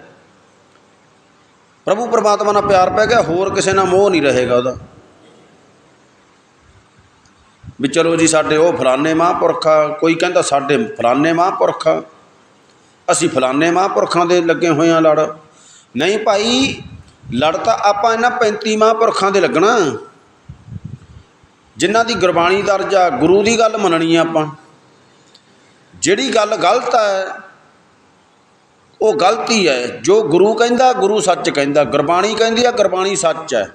ਪ੍ਰਭੂ ਪਰਮਾਤਮਾ ਨਾਲ ਪਿਆਰ ਪੈ ਗਿਆ, ਹੋਰ ਕਿਸੇ ਨਾਲ ਮੋਹ ਨਹੀਂ ਰਹੇਗਾ ਉਹਦਾ। ਵੀ ਚਲੋ ਜੀ, ਸਾਡੇ ਉਹ ਫਲਾਣੇ ਮਹਾਂਪੁਰਖ ਆ, ਕੋਈ ਕਹਿੰਦਾ ਸਾਡੇ ਫਲਾਣੇ ਮਹਾਂਪੁਰਖ ਆ, ਅਸੀਂ ਫਲਾਣੇ ਮਹਾਂਪੁਰਖਾਂ ਦੇ ਲੱਗੇ ਹੋਏ ਆ ਲੜ। ਨਹੀਂ ਭਾਈ, ਲੜ ਤਾਂ ਆਪਾਂ ਇਹਨਾਂ 35 ਮਹਾਂਪੁਰਖਾਂ ਦੇ ਲੱਗਣਾ। ਜਿਨ੍ਹਾਂ ਦੀ ਗੁਰਬਾਣੀ ਦਰਜ ਆ ਗੁਰੂ ਦੀ ਗੱਲ ਮੰਨਣੀ ਆ ਆਪਾਂ। ਜਿਹੜੀ ਗੱਲ ਗਲਤ ਹੈ ਉਹ ਗਲਤੀ ਹੈ ਜੋ ਗੁਰੂ ਕਹਿੰਦਾ, ਗੁਰੂ ਸੱਚ ਕਹਿੰਦਾ। ਗੁਰਬਾਣੀ ਕਹਿੰਦੀ ਆ, ਗੁਰਬਾਣੀ ਸੱਚ ਹੈ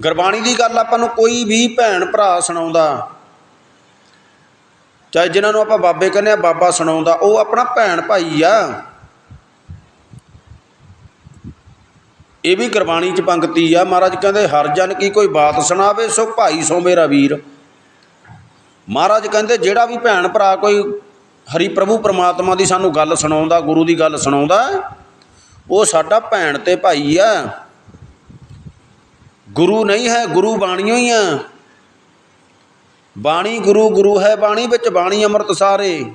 ਗੁਰਬਾਣੀ ਦੀ ਗੱਲ ਆਪਾਂ ਨੂੰ ਕੋਈ ਵੀ ਭੈਣ ਭਰਾ ਸੁਣਾਉਂਦਾ। ਚਾਹੇ ਜਿਨ੍ਹਾਂ ਨੂੰ ਆਪਾਂ ਬਾਬੇ ਕਹਿੰਦੇ ਆ, ਬਾਬਾ ਸੁਣਾਉਂਦਾ, ਉਹ ਆਪਣਾ ਭੈਣ ਭਾਈ ਆ। ਇਹ ਵੀ ਗੁਰਬਾਣੀ ਚ ਪੰਕਤੀ ਆ। ਮਹਾਰਾਜ ਕਹਿੰਦੇ, ਹਰ ਜਨ ਕੀ ਕੋਈ ਬਾਤ ਸੁਣਾਵੇ ਸੋ ਭਾਈ ਸੋ ਮੇਰਾ ਵੀਰ। ਮਹਾਰਾਜ ਕਹਿੰਦੇ, ਜਿਹੜਾ ਵੀ ਭੈਣ ਭਰਾ ਕੋਈ ਹਰੀ ਪ੍ਰਭੂ ਪਰਮਾਤਮਾ ਦੀ ਸਾਨੂੰ ਗੱਲ ਸੁਣਾਉਂਦਾ, ਗੁਰੂ ਦੀ ਗੱਲ ਸੁਣਾਉਂਦਾ, ਉਹ ਸਾਡਾ ਭੈਣ ਤੇ ਭਾਈ ਆ। ਗੁਰੂ ਨਹੀਂ ਹੈ, ਗੁਰੂ ਬਾਣੀਓ ਹੀ ਆ। ਬਾਣੀ ਗੁਰੂ ਗੁਰੂ ਹੈ ਬਾਣੀ ਵਿੱਚ, ਬਾਣੀ ਅੰਮ੍ਰਿਤ ਸਾਰੇ।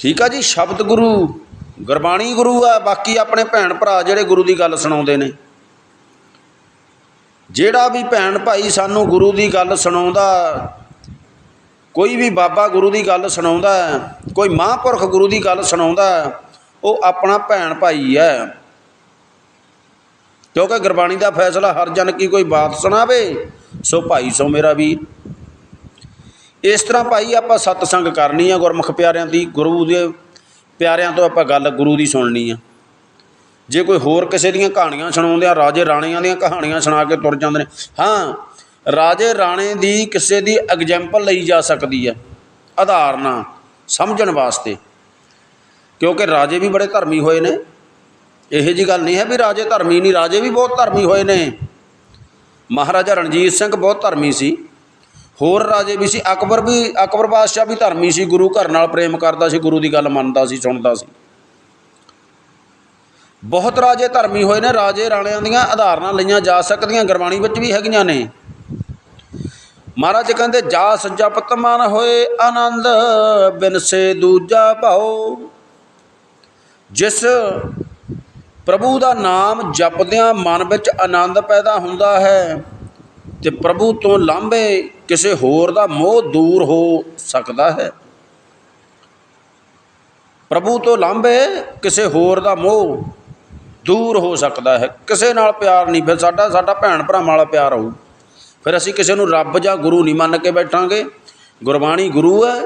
ਠੀਕ ਆ ਜੀ, ਸ਼ਬਦ ਗੁਰੂ। ਗੁਰਬਾਣੀ ਗੁਰੂ ਆ, ਬਾਕੀ ਆਪਣੇ ਭੈਣ ਭਰਾ ਜਿਹੜੇ ਗੁਰੂ ਦੀ ਗੱਲ ਸੁਣਾਉਂਦੇ ਨੇ। ਜਿਹੜਾ ਵੀ ਭੈਣ ਭਾਈ ਸਾਨੂੰ ਗੁਰੂ ਦੀ ਗੱਲ ਸੁਣਾਉਂਦਾ, ਕੋਈ ਵੀ ਬਾਬਾ ਗੁਰੂ ਦੀ ਗੱਲ ਸੁਣਾਉਂਦਾ, ਕੋਈ ਮਹਾਂਪੁਰਖ ਗੁਰੂ ਦੀ ਗੱਲ ਸੁਣਾਉਂਦਾ, ਉਹ ਆਪਣਾ ਭੈਣ ਭਾਈ ਹੈ। ਕਿਉਂਕਿ ਗੁਰਬਾਣੀ ਦਾ ਫੈਸਲਾ ਹਰ ਜਨ ਕੀ ਕੋਈ ਬਾਤ ਸੁਣਾਵੇ, ਸੋ ਭਾਈ ਸੋ ਮੇਰਾ ਵੀਰ। ਇਸ ਤਰ੍ਹਾਂ ਭਾਈ ਆਪਾਂ ਸਤਸੰਗ ਕਰਨੀ ਆ ਗੁਰਮੁਖ ਪਿਆਰਿਆਂ ਦੀ, ਗੁਰੂ ਦੇ ਪਿਆਰਿਆਂ ਤੋਂ ਆਪਾਂ ਗੱਲ ਗੁਰੂ ਦੀ ਸੁਣਨੀ ਆ। ਜੇ ਕੋਈ ਹੋਰ ਕਿਸੇ ਦੀਆਂ ਕਹਾਣੀਆਂ ਸੁਣਾਉਂਦੇ ਆ, ਰਾਜੇ ਰਾਣੀਆਂ ਦੀਆਂ ਕਹਾਣੀਆਂ ਸੁਣਾ ਕੇ ਤੁਰ ਜਾਂਦੇ ਨੇ, ਹਾਂ, ਰਾਜੇ ਰਾਣੇ ਦੀ ਕਿਸੇ ਦੀ ਐਗਜੈਂਪਲ ਲਈ ਜਾ ਸਕਦੀ ਹੈ ਆਧਾਰਨਾ ਸਮਝਣ ਵਾਸਤੇ। ਕਿਉਂਕਿ ਰਾਜੇ ਵੀ ਬੜੇ ਧਰਮੀ ਹੋਏ ਨੇ। ਇਹੋ ਜੀ ਗੱਲ ਨਹੀਂ ਹੈ ਵੀ ਰਾਜੇ ਧਰਮੀ ਨਹੀਂ, ਰਾਜੇ ਵੀ ਬਹੁਤ ਧਰਮੀ ਹੋਏ ਨੇ। ਮਹਾਰਾਜਾ ਰਣਜੀਤ ਸਿੰਘ ਬਹੁਤ ਧਰਮੀ ਸੀ। ਹੋਰ ਰਾਜੇ ਵੀ ਸੀ, ਅਕਬਰ ਵੀ, ਅਕਬਰ ਬਾਦਸ਼ਾਹ ਵੀ ਧਰਮੀ ਸੀ, ਗੁਰੂ ਘਰ ਨਾਲ ਪ੍ਰੇਮ ਕਰਦਾ ਸੀ, ਗੁਰੂ ਦੀ ਗੱਲ ਮੰਨਦਾ ਸੀ, ਸੁਣਦਾ ਸੀ। ਬਹੁਤ ਰਾਜੇ ਧਰਮੀ ਹੋਏ ਨੇ, ਰਾਜੇ ਰਾਣਿਆਂ ਦੀਆਂ ਆਧਾਰਨਾਂ ਲਈਆਂ ਜਾ ਸਕਦੀਆਂ, ਗੁਰਬਾਣੀ ਵਿੱਚ ਵੀ ਹੈਗੀਆਂ ਨੇ। ਮਹਾਰਾਜ ਕਹਿੰਦੇ, ਜਾ ਸੱਜਾ ਪਤਮਾਨ ਹੋਏ ਆਨੰਦ ਬਿਨਸੇ ਦੂਜਾ ਭਾਉ। ਜਿਸ ਪ੍ਰਭੂ ਦਾ ਨਾਮ ਜਪਦਿਆਂ ਮਨ ਵਿੱਚ ਆਨੰਦ ਪੈਦਾ ਹੁੰਦਾ ਹੈ ਤੇ ਪ੍ਰਭੂ ਤੋਂ ਲਾਂਭੇ ਕਿਸੇ ਹੋਰ ਦਾ ਮੋਹ ਦੂਰ ਹੋ ਸਕਦਾ ਹੈ। ਪ੍ਰਭੂ ਤੋਂ ਲਾਂਭੇ ਕਿਸੇ ਹੋਰ ਦਾ ਮੋਹ ਦੂਰ ਹੋ ਸਕਦਾ ਹੈ। ਕਿਸੇ ਨਾਲ ਪਿਆਰ ਨਹੀਂ, ਫਿਰ ਸਾਡਾ ਸਾਡਾ ਭੈਣ ਭਰਾਵਾਂ ਵਾਲਾ ਪਿਆਰ ਹੋਊ ਫਿਰ ਅਸੀਂ ਕਿਸੇ ਨੂੰ ਰੱਬ ਜਾਂ ਗੁਰੂ ਨਹੀਂ ਮੰਨ ਕੇ ਬੈਠਾਂਗੇ। ਗੁਰਬਾਣੀ ਗੁਰੂ ਹੈ,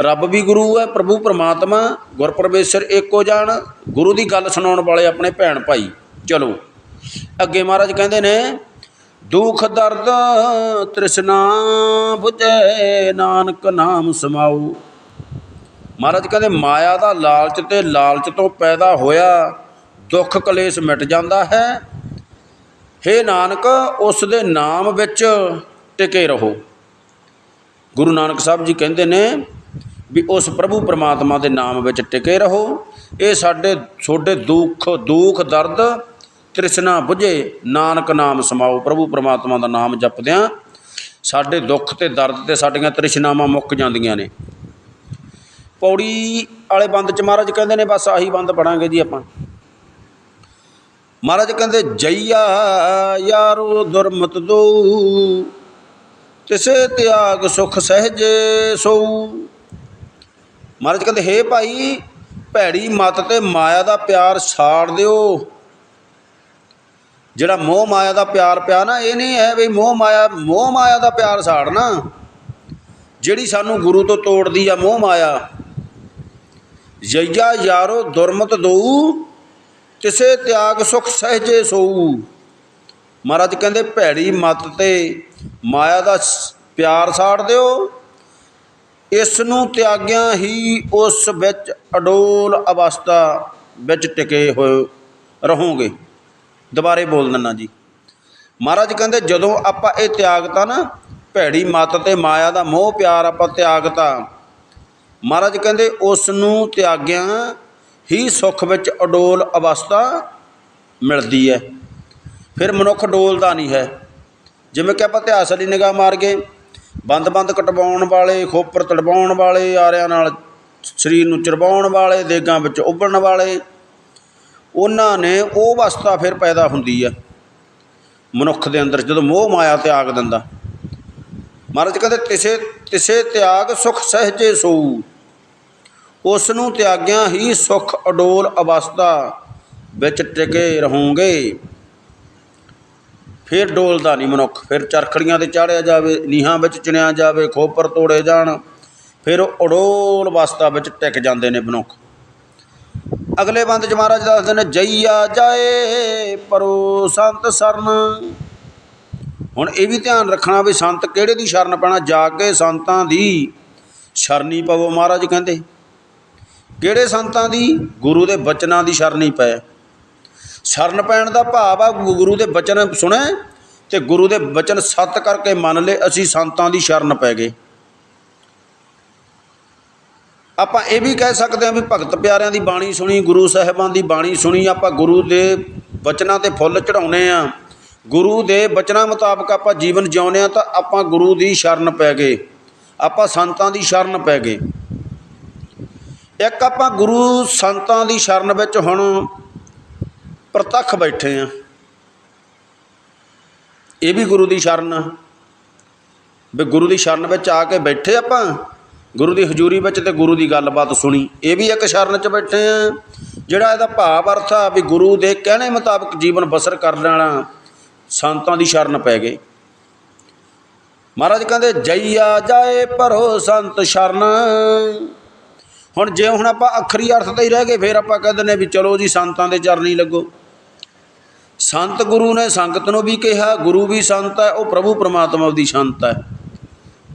ਰੱਬ ਵੀ ਗੁਰੂ ਹੈ, ਪ੍ਰਭੂ ਪਰਮਾਤਮਾ, ਗੁਰਪਰਮੇਸ਼ਰ ਇੱਕੋ ਜਾਣ ਗੁਰੂ ਦੀ ਗੱਲ ਸੁਣਾਉਣ ਵਾਲੇ ਆਪਣੇ ਭੈਣ ਭਾਈ। ਚਲੋ, ਅੱਗੇ ਮਹਾਰਾਜ ਕਹਿੰਦੇ ਨੇ ਦੁਖ ਦਰਦ ਤ੍ਰਿਸ਼ਨਾ 부ਜੈ ਨਾਨਕ ਨਾਮ ਸਮਾਉ ਮਹਾਰਾਜ ਕਹਿੰਦੇ, ਮਾਇਆ ਦਾ ਲਾਲਚ ਤੇ ਲਾਲਚ ਤੋਂ ਪੈਦਾ ਹੋਇਆ, ਦੁੱਖ ਕਲੇਸ਼ ਮਿਟ ਜਾਂਦਾ ਹੈ। ਹੇ ਨਾਨਕ, ਉਸ ਦੇ ਨਾਮ ਵਿੱਚ ਟਿਕੇ ਰਹੋ। ਗੁਰੂ ਨਾਨਕ ਸਾਹਿਬ ਜੀ ਕਹਿੰਦੇ ਨੇ ਵੀ ਉਸ ਪ੍ਰਭੂ ਪਰਮਾਤਮਾ ਦੇ ਨਾਮ ਵਿੱਚ ਟਿਕੇ ਰਹੋ। ਇਹ ਸਾਡੇ ਛੋਡੇ ਦੁੱਖ ਦੁੱਖ ਦਰਦ ਤ੍ਰਿਸ਼ਨਾ 부ਝੇ ਨਾਨਕ ਨਾਮ ਸਮਾਓ। ਪ੍ਰਭੂ ਪਰਮਾਤਮਾ ਦਾ ਨਾਮ ਜਪਦਿਆਂ ਸਾਡੇ ਦੁੱਖ ਤੇ ਦਰਦ ਤੇ ਸਾਡੀਆਂ ਤ੍ਰਿਸ਼ਨਾਵਾਂ ਮੁੱਕ ਜਾਂਦੀਆਂ ਨੇ। ਪੌੜੀ ਵਾਲੇ ਬੰਦ ਚ ਮਹਾਰਾਜ ਕਹਿੰਦੇ ਨੇ, ਬਸ ਆਹੀ ਬੰਦ ਪੜਾਂਗੇ ਜੀ ਆਪਾਂ। ਮਹਾਰਾਜ ਕਹਿੰਦੇ, ਜਈਆ ਯਾਰੋ ਦੁਰਮਤ ਦੋ, ਤਿਸੇ ਤਿਆਗ ਸੁਖ ਸਹਿਜ ਸੋ। ਮਹਾਰਾਜ ਕਹਿੰਦੇ, ਹੇ ਭਾਈ, ਭੈੜੀ ਮਤ ਤੇ ਮਾਇਆ ਦਾ ਪਿਆਰ ਛਾੜ ਦਿਓ। ਜਿਹੜਾ ਮੋਹ ਮਾਇਆ ਦਾ ਪਿਆਰ ਪਿਆ ਨਾ, ਇਹ ਨਹੀਂ ਹੈ ਵੀ ਮੋਹ ਮਾਇਆ ਮੋਹ ਮਾਇਆ ਦਾ ਪਿਆਰ ਸਾੜਨਾ ਜਿਹੜੀ ਸਾਨੂੰ ਗੁਰੂ ਤੋਂ ਤੋੜਦੀ ਆ ਮੋਹ ਮਾਇਆ ਜਈਆ ਯਾਰੋ ਦੁਰਮਤ ਦਊ, ਤਿਸੇ ਤਿਆਗ ਸੁਖ ਸਹਜੇ ਸੋਊ। ਮਹਾਰਾਜ ਕਹਿੰਦੇ, ਭੈੜੀ ਮਤ ਤੇ ਮਾਇਆ ਦਾ ਪਿਆਰ ਸਾੜ ਦਿਓ। ਇਸ ਨੂੰ ਤਿਆਗਿਆ ਹੀ ਉਸ ਵਿੱਚ ਅਡੋਲ ਅਵਸਥਾ ਵਿੱਚ ਟਿਕੇ ਹੋਏ ਰਹੋਗੇ। ਦੁਬਾਰੇ ਬੋਲ ਦਿੰਨਾ ਜੀ। ਮਹਾਰਾਜ ਕਹਿੰਦੇ, ਜਦੋਂ ਆਪਾਂ ਇਹ ਤਿਆਗਤਾ ਨਾ, ਭੈੜੀ ਮਤ ਤੇ ਮਾਇਆ ਦਾ ਮੋਹ ਪਿਆਰ ਆਪਾਂ ਤਿਆਗਤਾ ਮਹਾਰਾਜ ਕਹਿੰਦੇ ਉਸ ਨੂੰ ਤਿਆਗਿਆ ਹੀ ਸੁਖ ਵਿੱਚ ਅਡੋਲ ਅਵਸਥਾ ਮਿਲਦੀ ਹੈ। ਫਿਰ ਮਨੁੱਖ ਡੋਲਦਾ ਨਹੀਂ ਹੈ। ਜਿਵੇਂ ਕਿ ਆਪਾਂ ਇਤਿਹਾਸ ਵਾਲੀ ਨਿਗਾਹ ਮਾਰ ਕੇ ਬੰਦ-ਬੰਦ ਕਟਵਾਉਣ ਵਾਲੇ, ਖੋਪਰ ਤੜਵਾਉਣ ਵਾਲੇ, ਆਰਿਆਂ ਨਾਲ ਸਰੀਰ ਨੂੰ ਚਰਵਾਉਣ ਵਾਲੇ, ਦੇਗਾਂ ਵਿੱਚ ਉਭਰਨ ਵਾਲੇ ਉਹਨਾਂ ਨੇ ਉਹ ਅਵਸਥਾ ਫਿਰ ਪੈਦਾ ਹੁੰਦੀ ਹੈ ਮਨੁੱਖ ਦੇ ਅੰਦਰ ਜਦੋਂ ਮੋਹ ਮਾਇਆ ਤਿਆਗ ਦਿੰਦਾ। ਮਹਾਰਾਜ ਕਹਿੰਦੇ, ਤਿਸੇ ਤਿਸੇ ਤਿਆਗ ਸੁਖ ਸਹਜੇ ਸੋਊ ਉਸ ਨੂੰ ਤਿਆਗਿਆ ਹੀ ਸੁਖ ਅਡੋਲ ਅਵਸਥਾ ਵਿੱਚ ਟਿਕੇ ਰਹੋਗੇ। ਫਿਰ ਡੋਲਦਾ ਨਹੀਂ ਮਨੁੱਖ। ਫਿਰ ਚਰਖੜੀਆਂ ਤੇ ਚਾੜਿਆ ਜਾਵੇ, ਨੀਹਾਂ ਵਿੱਚ ਚਿਣਿਆ ਜਾਵੇ, ਖੋਪਰ ਤੋੜੇ ਜਾਣ। ਫਿਰ ਉਹ ਅਡੋਲ ਅਵਸਥਾ ਵਿੱਚ ਟਿਕ ਜਾਂਦੇ ਨੇ ਮਨੁੱਖ। ਅਗਲੇ ਬੰਦ ਚ ਮਹਾਰਾਜ ਦੱਸਦੇ ਨੇ ਜਈਆ ਜਾਏ ਪਰੋ ਸੰਤ ਸਰਨ। ਹੁਣ ਇਹ ਵੀ ਧਿਆਨ ਰੱਖਣਾ ਵੀ ਸੰਤ ਕਿਹੜੇ ਦੀ ਸ਼ਰਨ ਪੈਣਾ, ਜਾ ਕੇ ਸੰਤਾਂ ਦੀ ਸ਼ਰਨੀ ਪਵੋ ਮਹਾਰਾਜ ਕਹਿੰਦੇ। ਕਿਹੜੇ ਸੰਤਾਂ ਦੀ? ਗੁਰੂ ਦੇ ਬਚਨਾਂ ਦੀ ਸ਼ਰਨੀ ਪਏ ਸ਼ਰਨ ਪੈਣ ਦਾ ਭਾਵ ਆ, ਗੁਰੂ ਦੇ ਬਚਨ ਸੁਣੇ ਤੇ ਗੁਰੂ ਦੇ ਬਚਨ ਸੱਤ ਕਰਕੇ ਮੰਨ ਲਏ, ਅਸੀਂ ਸੰਤਾਂ ਦੀ ਸ਼ਰਨ ਪੈ ਗਏ। ਆਪਾਂ ਇਹ ਵੀ ਕਹਿ ਸਕਦੇ ਹਾਂ ਵੀ ਭਗਤ ਪਿਆਰਿਆਂ ਦੀ ਬਾਣੀ ਸੁਣੀ, ਗੁਰੂ ਸਾਹਿਬਾਨ ਦੀ ਬਾਣੀ ਸੁਣੀ, ਆਪਾਂ ਗੁਰੂ ਦੇ ਬਚਨਾਂ ਤੇ ਫੁੱਲ ਚੜਾਉਨੇ ਆ। ਗੁਰੂ ਦੇ ਬਚਨਾਂ ਮੁਤਾਬਕ ਆਪਾਂ ਜੀਵਨ ਜਿਉਂਦੇ ਆ ਤਾਂ ਆਪਾਂ ਗੁਰੂ ਦੀ ਸ਼ਰਨ ਪੈ ਗਏ। ਆਪਾਂ ਸੰਤਾਂ ਦੀ ਸ਼ਰਨ ਪੈ ਗਏ। ਇੱਕ ਆਪਾਂ ਗੁਰੂ ਸੰਤਾਂ ਦੀ ਸ਼ਰਨ ਵਿੱਚ ਹੁਣ ਪ੍ਰਤੱਖ ਬੈਠੇ ਆ। ਇਹ ਵੀ ਗੁਰੂ ਦੀ ਸ਼ਰਨ ਆ। ਵੀ ਗੁਰੂ ਦੀ ਸ਼ਰਨ ਵਿੱਚ ਆ ਕੇ ਬੈਠੇ ਆਪਾਂ। ਗੁਰੂ ਦੀ ਹਜ਼ੂਰੀ ਵਿੱਚ ਤੇ ਗੁਰੂ ਦੀ ਗੱਲਬਾਤ ਸੁਣੀ। ਇਹ ਵੀ ਇੱਕ ਸ਼ਰਨ 'ਚ ਬੈਠੇ ਆ। ਜਿਹੜਾ ਇਹਦਾ ਭਾਵ ਅਰਥ ਆ ਵੀ ਗੁਰੂ ਦੇ ਕਹਿਣੇ ਮੁਤਾਬਕ ਜੀਵਨ ਬਸਰ ਕਰਨ ਵਾਲਾ ਸੰਤਾਂ ਦੀ ਸ਼ਰਨ ਪੈ ਗਏ। ਮਹਾਰਾਜ ਕਹਿੰਦੇ, ਜਈਆ ਜਾਏ ਪਰੋ ਸੰਤ ਸ਼ਰਨ। ਹੁਣ ਜੇ ਹੁਣ ਆਪਾਂ ਅਖਰੀ ਅਰਥ ਤੇ ਹੀ ਰਹਿ ਗਏ, ਫਿਰ ਆਪਾਂ ਕਹਿੰਦੇ ਨੇ ਵੀ ਚਲੋ ਜੀ, ਸੰਤਾਂ ਦੇ ਚਰਨੀ ਲੱਗੋ। ਸੰਤ ਗੁਰੂ ਨੇ ਸੰਗਤ ਨੂੰ ਵੀ ਕਿਹਾ, ਗੁਰੂ ਵੀ ਸੰਤ ਹੈ, ਉਹ ਪ੍ਰਭੂ ਪਰਮਾਤਮਾ ਦੀ ਸੰਤ ਹੈ।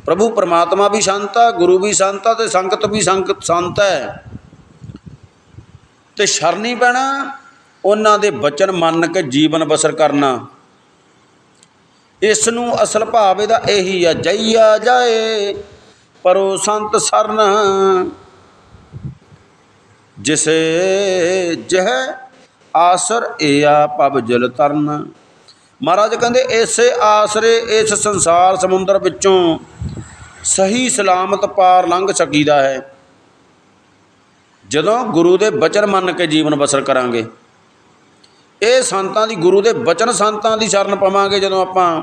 ਪ੍ਰਭੂ ਪਰਮਾਤਮਾ ਵੀ ਸੰਤ ਆ ਗੁਰੂ ਵੀ ਸੰਤ ਆ ਤੇ ਸੰਗਤ ਵੀ ਸੰਗਤ ਸੰਤ ਹੈ। ਤੇ ਸ਼ਰਨੀ ਪੈਣਾ, ਉਹਨਾਂ ਦੇ ਬਚਨ ਮੰਨ ਕੇ ਜੀਵਨ ਬਸਰ ਕਰਨਾ। ਇਸ ਨੂੰ ਅਸਲ ਭਾਵ ਇਹਦਾ ਇਹੀ ਆ, ਜਈਆ ਜਾਏ, ਪਰੋ ਸੰਤ ਸਰਨ। ਜਿਸੇ ਜਹ ਆਸਰ ਏਆ ਪਬ ਜਲ ਤਰਨ। ਮਹਾਰਾਜ ਕਹਿੰਦੇ, ਇਸੇ ਆਸਰੇ ਇਸ ਸੰਸਾਰ ਸਮੁੰਦਰ ਵਿੱਚੋਂ ਸਹੀ ਸਲਾਮਤ ਪਾਰ ਲੰਘ ਸਕੀਦਾ ਹੈ। ਜਦੋਂ ਗੁਰੂ ਦੇ ਬਚਨ ਮੰਨ ਕੇ ਜੀਵਨ ਬਸਰ ਕਰਾਂਗੇ, ਇਹ ਸੰਤਾਂ ਦੀ, ਗੁਰੂ ਦੇ ਬਚਨ ਸੰਤਾਂ ਦੀ ਸ਼ਰਨ ਪਵਾਂਗੇ ਜਦੋਂ ਆਪਾਂ,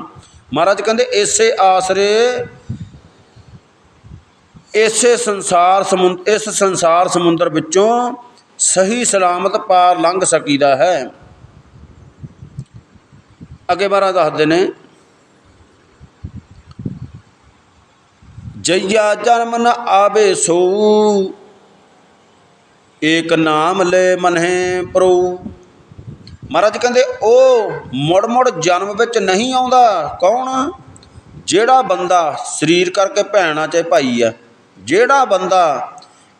ਮਹਾਰਾਜ ਕਹਿੰਦੇ, ਇਸੇ ਆਸਰੇ, ਇਸੇ ਸੰਸਾਰ ਸਮੁੰਦ ਇਸ ਸੰਸਾਰ ਸਮੁੰਦਰ ਵਿੱਚੋਂ ਸਹੀ ਸਲਾਮਤ ਪਾਰ ਲੰਘ ਸਕੀਦਾ ਹੈ। ਅੱਗੇ ਬਾਰਾ ਦੱਸਦੇ ਨੇ ਜਈਆ ਜਨਮ ਨ ਆਵੇ ਸੋ। ਏਕ ਨਾਮ ਲੈ ਮਨਹਿ ਪ੍ਰੋ ਮਹਾਰਾਜ ਕਹਿੰਦੇ ਉਹ ਮੁੜ ਮੁੜ ਜਨਮ ਵਿੱਚ ਨਹੀਂ ਆਉਂਦਾ। ਕੌਣ? ਜਿਹੜਾ ਬੰਦਾ ਸਰੀਰ ਕਰਕੇ ਭੈਣਾ ਚਾਹੇ ਭਾਈ ਆ, ਜਿਹੜਾ ਬੰਦਾ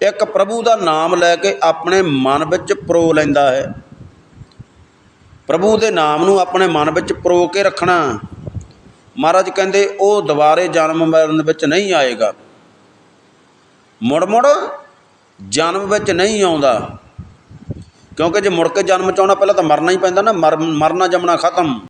ਇੱਕ ਪ੍ਰਭੂ ਦਾ ਨਾਮ ਲੈ ਕੇ ਆਪਣੇ ਮਨ ਵਿੱਚ ਪਰੋ ਲੈਂਦਾ ਹੈ, ਪ੍ਰਭੂ ਦੇ ਨਾਮ ਨੂੰ ਆਪਣੇ ਮਨ ਵਿੱਚ ਪਰੋ ਕੇ ਰੱਖਣਾ ਮਹਾਰਾਜ ਕਹਿੰਦੇ, ਉਹ ਦੁਬਾਰੇ ਜਨਮ ਮਰਨ ਵਿੱਚ ਨਹੀਂ ਆਏਗਾ। ਮੁੜ ਮੁੜ ਜਨਮ ਵਿੱਚ ਨਹੀਂ ਆਉਂਦਾ। ਕਿਉਂਕਿ ਜੇ ਮੁੜ ਕੇ ਜਨਮ ਚ ਆਉਣਾ, ਪਹਿਲਾਂ ਤਾਂ ਮਰਨਾ ਹੀ ਪੈਂਦਾ ਨਾ। ਮਰ- ਮਰਨਾ ਜੰਮਣਾ ਖਤਮ।